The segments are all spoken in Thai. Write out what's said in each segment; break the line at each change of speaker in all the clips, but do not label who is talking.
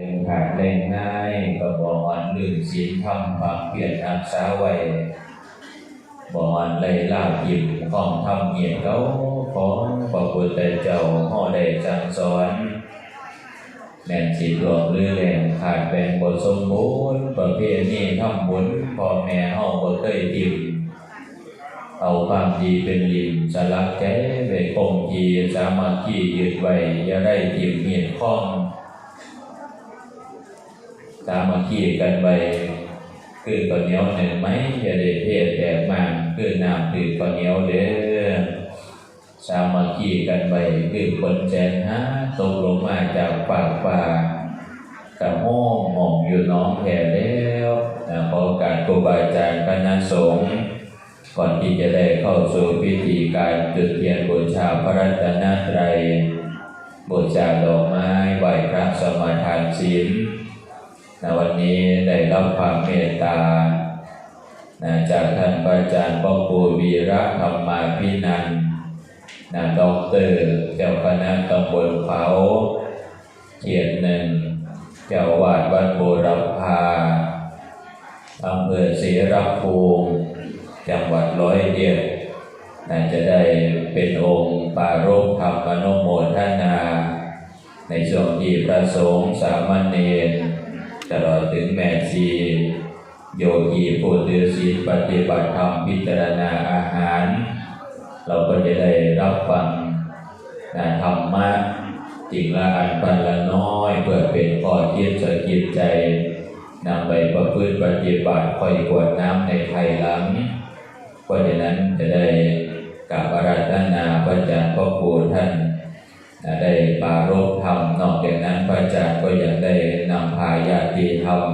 เป็นขาดแรงง่ายก็บอกอันลื่นศีลทำความเพียรรักษาไว้บอกอันเลยล่าพิมข้องทำเหียนเขาของพระพุทธเจ้าห่อได้จังสอนแม่นสิรวมหรือแรงขาดแบ่งบทสมบูรณ์ประเภทนี้ทำบุญพ่อแม่เฮาบ่เคยทิมเอาความดีเป็นริมสลักแก้ไว้คงทีสามัคคียึดไว้อย่าได้ทิมเหียนข้องามัคคีกันไปคือข้าวเหนียวหนึ่งไหมอย่าได้เทศแต่มากคือน้ำคือข้าวเหนียวเด้อสามัคคีกันไปคือคนแจนหาตกลงมาจากปากป่ากระห้องหมองอยู่น้องแผ่แล้วขอการครูบาอาจารย์คณะสงฆ์ก่อนที่จะได้เข้าสู่พิธีการจุดเทียนบูชาพระรัตนตรัยบูชาดอกไม้ไหวพระสมาทานศีล ในวันนี้ได้รับความเมตตานะจากท่านอาจารย์พ่อครูวีระธรรมาพินันนะดอกเตอร์เจ้าคณะตำบลเขาเขียนหนึ่งเจ้าวาดวัดโบรพาอำเภอศรีรัภูมิจังหวัดร้อยเอ็ดน่าจะได้เป็นองค์ปารกธรรมนโมทนา ในช่วงที่พระสงฆ์สามเณร ตลอดถึงแม่ชีโยกีผู้ถือศีลปฏิบัติธรรมพิจารณาอาหาร เราก็จะได้รับฟังนะธรรมะจริงละอันปันละน้อยเพื่อเป็นข้อคิดสกิดใจนำไปประพฤติปฏิบัติคอยกวดน้ำในภายหลังเพราะฉะนั้นจะได้กราบอาราธนาพระอาจารย์พ่อครูท่าน ได้ปารภธรรมนอกจากนั้นพระอาจารย์ก็ยังได้นำพาญาติธรรม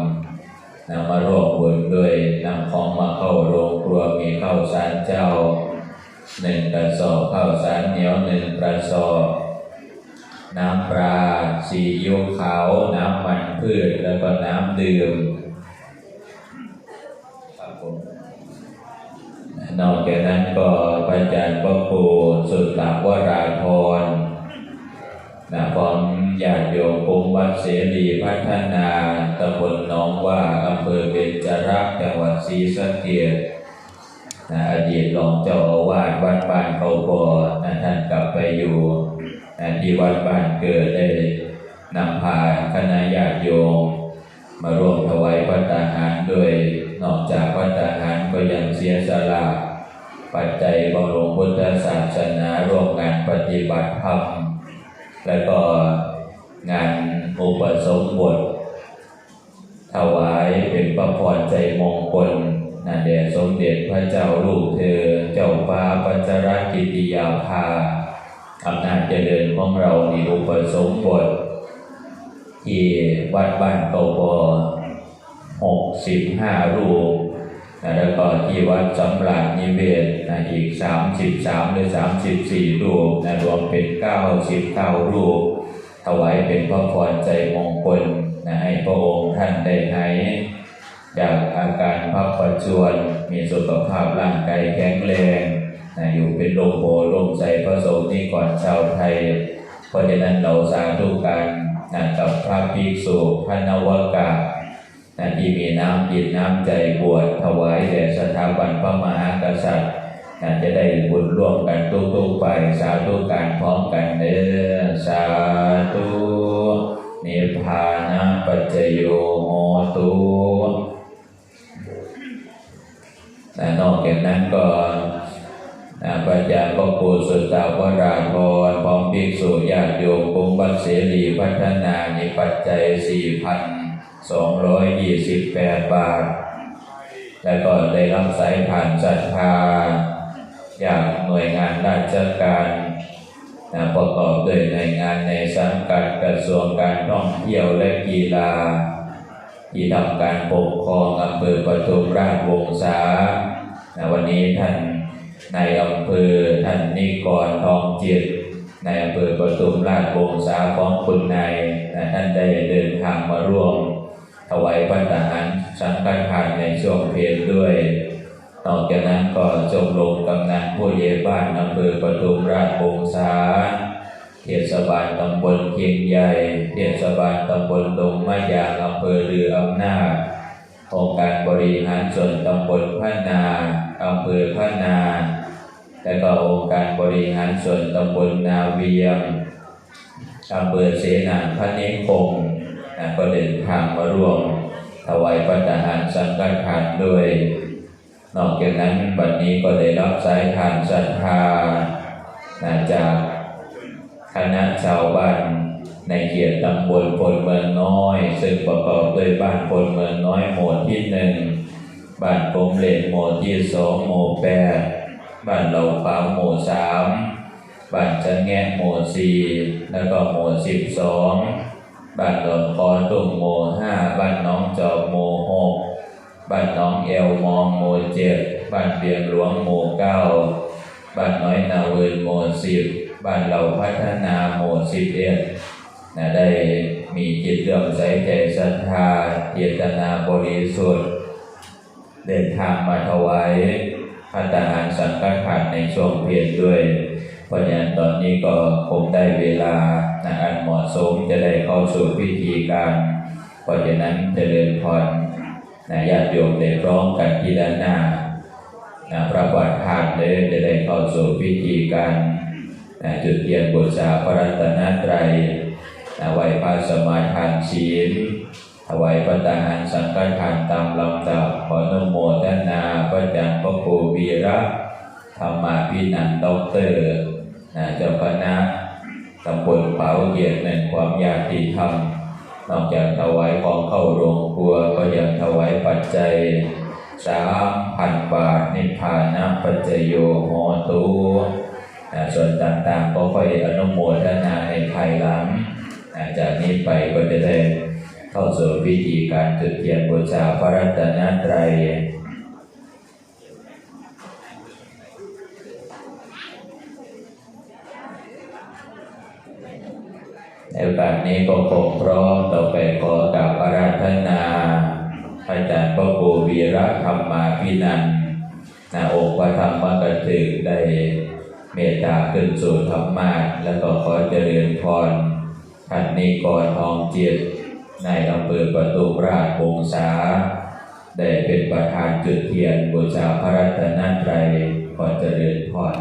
นำมาร่วมบุญด้วยนำของมาเข้าโรงครัวมีข้าวสารเจ้าหนึ่งกระสอบข้าวสารเหนียวหนึ่งกระสอบน้ำปลาซีอิ๊วขาว น้ำมันพืชแล้วก็น้ำดื่มนอกจากนั้นก็พระอาจารย์พระครูสุตตาวราธร นะพร้อมญาติโยมภูมิวัดเสรีพัฒนาตำบลหนองว่าอำเภอเบญจรักษ์จังหวัดศรีสะเกษนะอดีตรองเจ้าอาวาสวัดบ้านเขาบ่อนะท่านกลับไปอยู่นะที่วัดบ้านเกิดได้นำพาคณะญาติโยม มาร่วมถวายพระตาหารด้วยนอกจากพระตาหารก็ยังเสียสละปัจจัยบำรุงพุทธศาสนาร่วมงานปฏิบัติธรรม และก็งานอุปสมบท ถวายเป็นพระพรใจมงคลนาแด่สมเด็จพระเจ้าลูกเธอ เจ้าฟ้าปัญจรกิติยาภาอำนาจเจริญของเราในอุปสมบท ที่วัดบ้านเกาบอหกสิบห้ารูป แล้วก็ที่วัดสำราญนิเวศนะอีกสามสิบสามหรือสามสิบสี่รูปนะรวมเป็นเก้าสิบเก้ารูป ถวายเป็นพระพรใจมงคลนะให้พระองค์ท่านได้หายจากอาการพักประจวนมีสุขภาพร่างกายแข็งแรงนะอยู่เป็นโลมโพลมใจพระสงฆ์ที่ก่อนชาวไทย เพราะฉะนั้นเราสาธุการนะกับพระภิกษุพระนวกา นะที่มีน้ำจิตน้ำใจบวชถวายแด่สถาบันพระมหากษัตริย์นะจะได้บุญร่วมกันทุกๆไปสาธุการพร้อมกันเด้อสาธุนิพพานะปัจจโยโหตุนะนอกจากนั้นก็นะพระอาจารย์พ่อครูสุตาวราธรพร้อมภิกษุญาติโยมกรมวัดเสรีพัฒนาในปัจจัย 228 บาท แล้วก็ได้รับสายผ่านศรัทธาจากหน่วยงานราชการนะประกอบด้วยหน่วยงานในสังกัดกระทรวงการท่องเที่ยวและกีฬา ที่ทำการปกครองอำเภอปทุมราชวงศานะวันนี้ท่านในอำเภอท่านนิกรทองจิตในอำเภอปทุมราชวงศาของคุณนายนะท่านได้เดินทางมาร่วม ถวายพระทหารสังฆทานในช่วงเพลด้วยนอจากนั้นก็จงลงกำนันผู้ใหญ่บ้านอำเภอปทุมราชวงศาเทศบาลตำบลเคียงใหญ่ เทศบาลตำบลดงมะยางอำเภอเรืออำนาจองค์การบริหารส่วนตำบลพะนาอำเภอพะนา และก็องค์การบริหารส่วนตำบลนาเวียงอำเภอเสนาพระเนคง นะก็เดินทางมาร่วมถวายพระทหารสังฆทานด้วย นอกจากนั้นวันนี้ก็ได้รับสายทานศรัทธาจากคณะชาวบ้านในเขตตำบลพลเมืองน้อย ซึ่งประกอบด้วยบ้านพลเมืองน้อยหมู่ที่หนึ่งบ้านปมเหลนหมู่ที่สองหมู่แปดบ้านเหล่าปาหมู่สามบ้านจันแงะหมู่สี่แล้วก็หมู่สิบสอง บ้านหลอนคอตุ่มหมู่ห้าบ้านน้องจอบหมู่หกบ้านน้องเอวมองหมู่เจ็ดบ้านเบียงหลวงหมู่เก้าบ้านน้อยนาเวินหมู่สิบบ้านเราพัฒนาหมู่สิบเอ็ดนะได้มีจิตเลื่อมใสใจศรัทธาเจตนาบริสุทธิ์ เดินทางมาถวายพระทหารสังฆทานในช่วงเพียรด้วย เพราะฉะนั้นตอนนี้ก็คงได้เวลานะ เหมาะสมจะได้เข้าสู่พิธีการเพราะฉะนั้นเจริญพรนะญาติโยมได้ร้อมกันที่ด้านหน้านะพระบาททานเลยจะได้เข้าสู่พิธีการนะจุดเทียนบูชาพระรัตนตรัยนะไหวพระสมาทานศีลถวายพระทหารสังฆทานตามลำดับขอนุโมทนาพระอาจารย์พระครูวีระธรรมาพินันท์ด็อกเตอร์นะเจ้าคณะ ตำบลเผาเกียรติในความญาติธรรมนอกจากถวายของเข้าโรงครัวก็ยังถวายปัจจัยสามพันบาทนิพพานะปัจจโยโหตุอ่าส่วนต่างๆก็ค่อยอนุโมทนาในภายหลังจากนี้ไปก็จะได้เข้าสู่พิธีการจุดเทียนบูชาพระรัตนตรัย ในโอกาสนี้ก็คงพร้อมต่อไปขอกับอาราธนาอาจารย์พระครูวีระธรรมาพินันนาองค์พระธรรมกถึกได้เมตตาขึ้นสู่ธรรมาแล้วก็ขอเจริญพรท่านนิกรทองเจิตในอำเภอประตูราชวงศาได้เป็นประธานจุดเทียนบูชาพระรัตนตรัยขอเจริญพร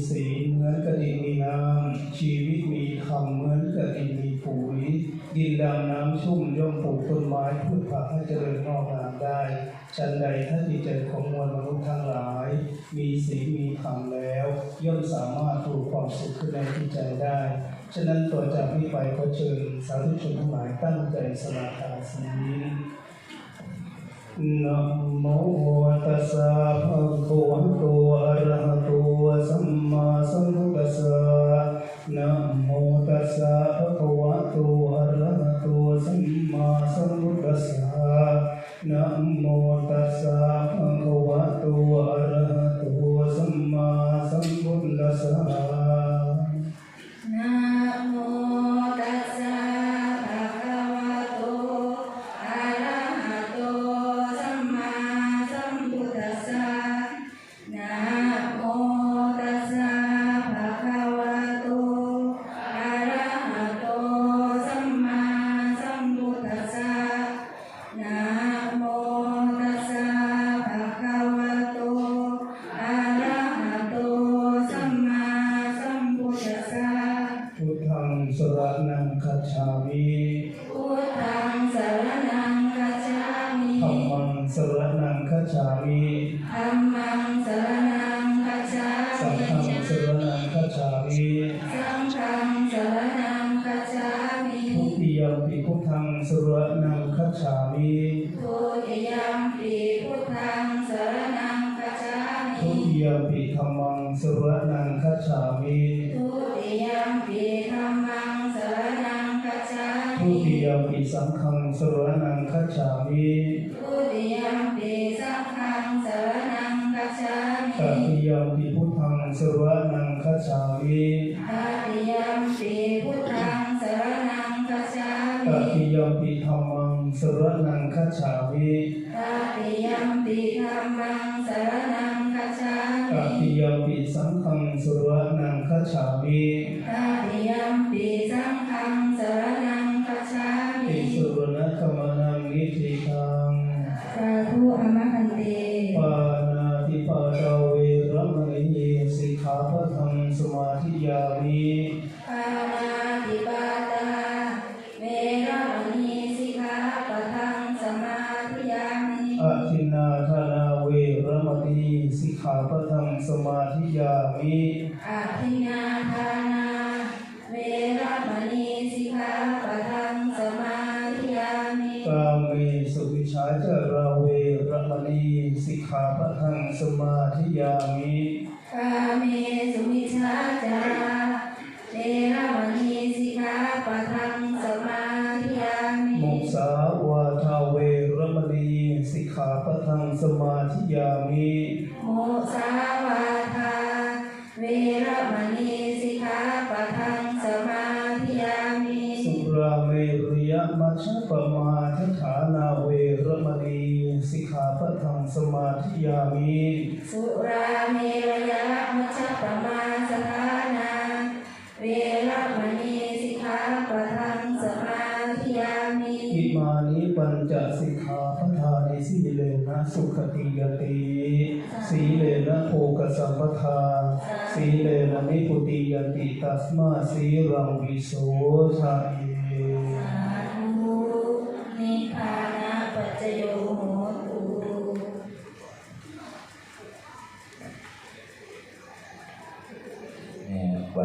วิตมี
เหมือนกระดิ่งมีน้ำชีวิตมีคำเหมือนกระดิ่งมีปุ๋ยดินดำน้ำชุ่มย่อมปลูกต้นไม้พืชผักให้เจริญงอกงามได้ฉันใดถ้าจิตใจของมวลมนุษย์ทั้งหลาย มีสีมีคำแล้ว ย่อมสามารถปลูกความสุขขึ้นในจิตใจได้ฉะนั้นต่อจากนี้ไปขอเชิญสาธุชนทั้งหลายตั้งใจสมาทานศีล นะโมตัสสะภะคะวะโตอะระหะโตสัมมาสัมพุทธัสสะนะโมตัสสะภะคะวะโตอะระหะโตสัมมาสัมพุทธัสสะนะโมตัสสะภะคะวะโตอะระ มปิธัม
มังสรณังคัจฉามิทุติยมปีธัมมังสรณังคัจฉา
ทุ
มิ
ติยมปิสังฆังสรณังคัจฉามิ
ทุติยมปีสังฆังสรณังคัจฉา
ต
มิ
ติยมปิพุทธังสรณังคัจฉามิ
ตติยมปีพุทธังสรณังคัจฉา
ต
มิ
ติยมปิธัมมังสรณังคัจฉามิ
ตติยมปีธัมมังสรณังคัจฉา
ต
มิ
ติยมปิสังฆังสรณังคัจฉามิ
ตติยมปีสังฆังสรณังคัจฉามิ
ติสุรณคัมนังนิธิทัง
สาธุอมหันเต
ปานาติปาตาเวรมณีสิกขาปะทังสมาธิยามิ
ปานาติปา ปะทังสมาธิยามิ
อาทิน
นาทานาเวรมณีสิกขาปะทังสมาธิยามิ
กาเมสุวิชาจาราเวรมณีสิกขาปะทังสมาธิยามิ
กาเมสุมิชาจารา มาท
ฐานาเวรมณีสิกขาปะทังสมาธิยามิ
สุราเมรยะมัชฌปมาสถานาเวระมณีสิกขาปะทังสมาธิยามิ
อิมานิปัญจสิกขาปทานิสีเลนะสุขติยติสีเลนะโภกสัมปทาสีเลนะนิพุติยติตัสมาสีรังวิโสทะเ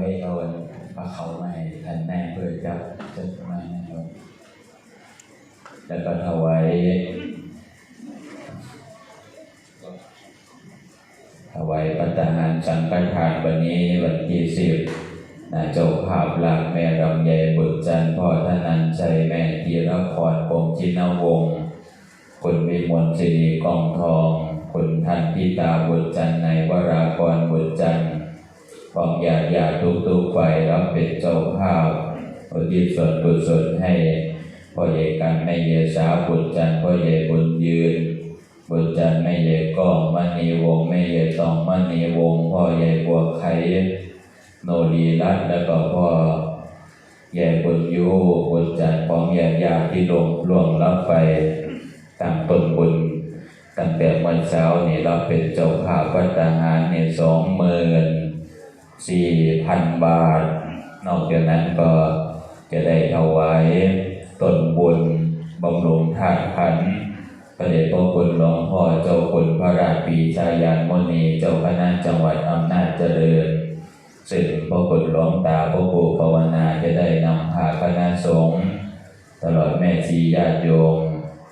ไว้
เอาปลาเขามาให้ท่านแน่เพื่อจะจะมานะครับ แล้วก็ถวายถวายปัตตาหารสังฆทานวันนี้วันที่สิบนะเจ้าภาพหลักแม่รำใหญ่บุตรจันทร์พ่อธนันใจแม่ธีรพรปงชินวงศ์คุณวิมลศริกองทอง คุณท่านพิตาบุตรจันในวรากรบุตรจันท ร์พร้อมญาติญาทุกทุกๆฝ่ายรับเป็นเจ้าภาพอุทิศส่วนกุศลให้พ่อใหญ่กันแม่ใหญ่สาวบุญจันทร์พ่อใหญ่บุญยืนบุญจันทร์แม่ใหญ่ก้องมณีวงศ์แม่ใหญ่ตองมณีวงพ่อใหญ่บัวไข่โนรีรัตแล้วก็พ่อใหญ่บุญยูบุญจันทร์พร้อมญาติญาที่ลงล่วงรับไปตั้งต้นบุญตั้งแต่วันเช้านี่เราเป็นเจ้าภาพวัดทหารเนี่ยสองหมื่น สี่พันบาท นอกจากนั้นก็จะได้ถวายต้นบุญบำรุงธาตุขันพระเดชพระคุณหลวงพ่อเจ้าคุณพระราชปีชายานมณีเจ้าคณะจังหวัดอำนาจเจริญซึ่งพระคุณหลวงตาพระครูภาวนาจะได้นำพาคณะสงฆ์ตลอดแม่ชีญาติโยม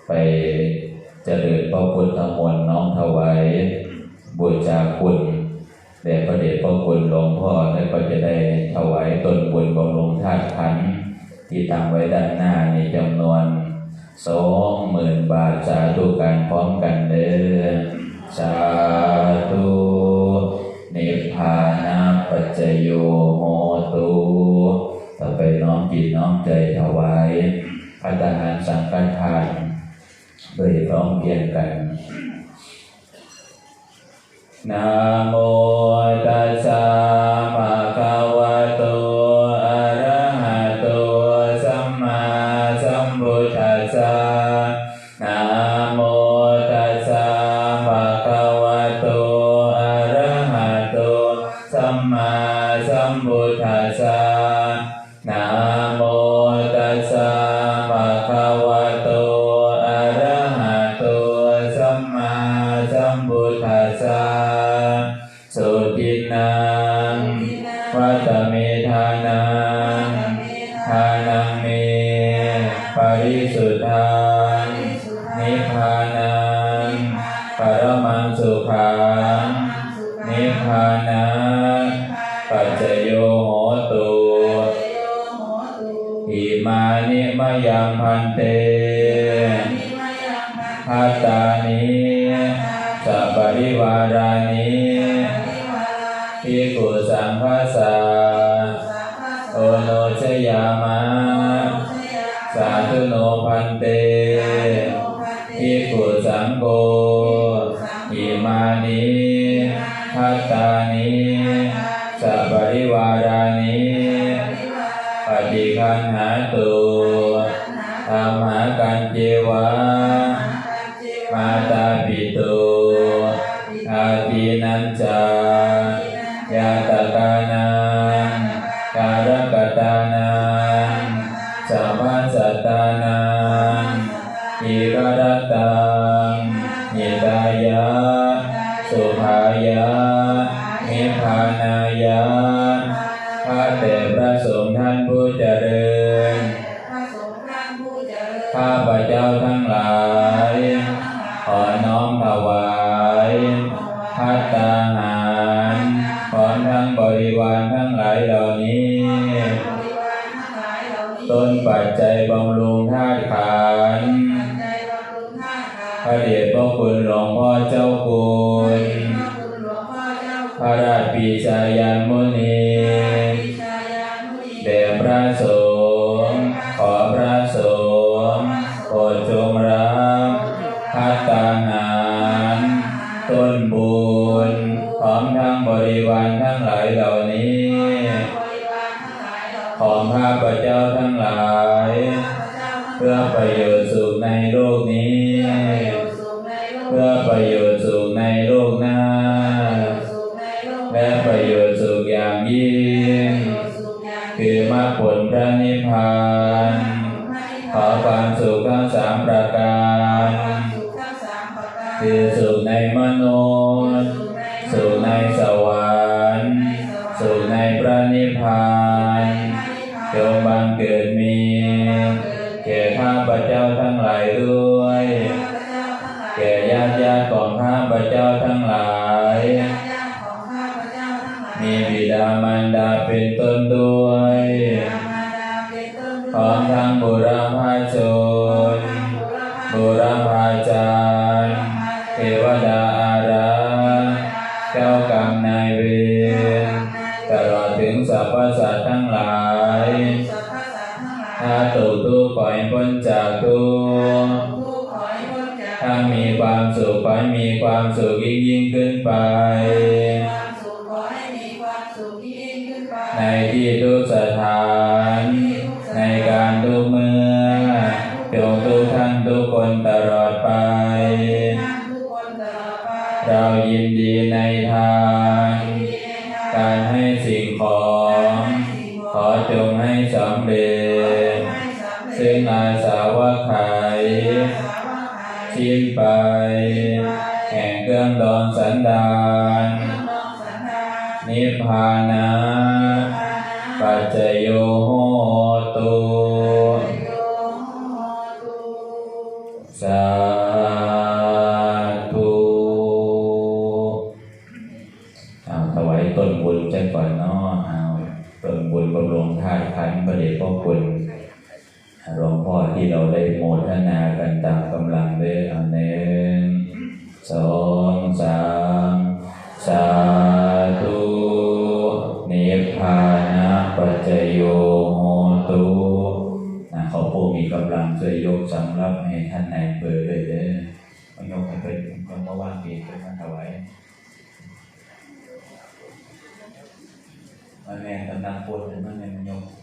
ไปเจริญพระพุทธมนต์น้อมถวายบูชาคุณ แด่พระเดชพระคุณหลวงพ่อและก็จะได้ถวายตนบุญบำรุงธาตุขันธ์ที่ตั้งไว้ด้านหน้าในจำนวนสองหมื่นบาทสาธุการพร้อมกันเด้อสาธุนิพพานาปัจจโยโหตุต่อไปน้อมจิตน้อมใจถวายพัฒหารสังฆทานโดยพร้อมเพรียงกันนะโม นังปัจจโยโหตุอิมานิมะยังพันเตพัตตานิสัปปริวารานิภิกขุสังฆาสาโอโนชยามะสาธุโนพันเตภิกขุสังโฆอิมานิ พัตตานิสัปปริวารานิปฏิคันหาตุธรรมหากันเจวะมาตาปิตุอาทินันจายาตกานังการกตานังสัมปัสตานังอิรตังนิ นิพพานายะข้าแต่พระสงฆ์ท่านผู้เจริญข้าพระเจ้าทั้งหลาย ขอน้อมถวายพัตตาหารของทั้งบริวารทั้งหลายเหล่านี้ต้นปัจจัยบำรุงธาตุขันธ์พระเดชพระคุณหลวงพ่อเจ้าคุณพระราช ปีชายันมุนี
ปิชายามุนี
แด่พระสงฆ์ขอพระสงฆ์โปรดจงรับพัตตาหารต้นบุญพร้อมทั้งบริวารทั้งหลายเหล่านี้
บริวารทั้งหลายเหล่า
ของข้าพเจ้าทั้งหลาย
พระเจ้าทั้งหลาย
เพื่อประโยชน์สุขในโลกนี้
เพื่อประโยชน์
ยิง
สุขอย่าง
คือมรรคผลพระนิพพานขอความสุขทั้งสามประการ
สุขทั้งสามประการ
คือสุขในมนุษย์สุขในสวรรค์สุขในพระนิพพานจงบังเกิดมีแก่ข้าพเจ้าทั้งหลายด้วยแก่ญาติญาติของข้าพเจ้าทั้งหลาย มีบิดามารดาเป็นต้นด้วยพร้อมทั้งบุรพาชนบุรพาจารย์เทวดาอารักษ์เจ้ากรรมนายเวรตลอดถึงสรรพสัตว์ทั้งหลายถ้าตกทุกข์ขอให้พ้นจากทุกข์ถ้ามีความสุขขอให้มีความสุขยิ่งยิ่งขึ้นไป งให้สำเร็จซึ่งอาสาวะไขยชิ้นไป แห่งเครื่องดองสันดานนิพพานะปัจจโยโหตุสาำรุงธาตุขันธ์ประเดชพระคุณหลวงพ่อที่เราได้โมทนากันตามกำลังเด้อเอาหนึ่งสองสามสาธุนิพพานะปัจจโยโหตุนะขอผู้มีกำลังช่วยยกสำรับให้ท่านนายอำเภอเลยเด้อมายกให้เป็นคนมาว่างเองเป็นมาถวายมาแม่กำลังปวดเป็นมาแม่มันยกเขาให้เป็นยก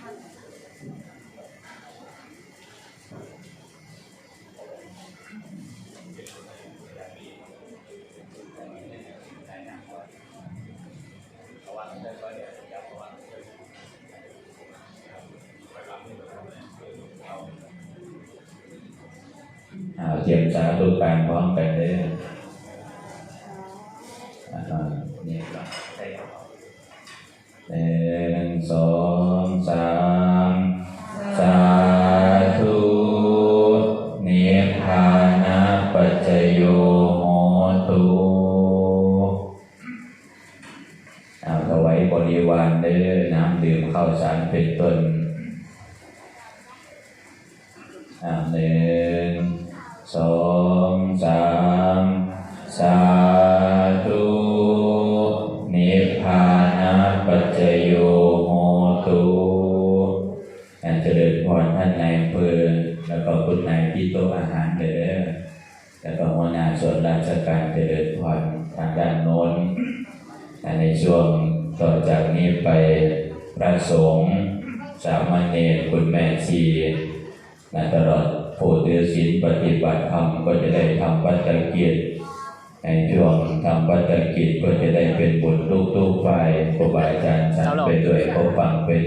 วายบริวารเด้อน้ำดื่มข้าวสารเป็นต้นหนึ่งสองสามสาธุนิพพานปัจจโยโหตุอันเจริญพรท่านนายอำเภอแล้วก็คุณนายที่โต๊ะอาหารเด้อแล้วก็หัวหน้าส่วนราชการเจริญพรทางด้านโน้น สงฆ์สามเณรคุณแม่ชีนะตลอดผู้ถือศีลปฏิบัติธรรมก็จะได้ทำวัตกิจในช่วงทำวัตกิจก็จะได้เป็นบุญลูกๆฝ่ายครูบาอาจารย์ฉันไปด้วยเขาฟังไปด้วย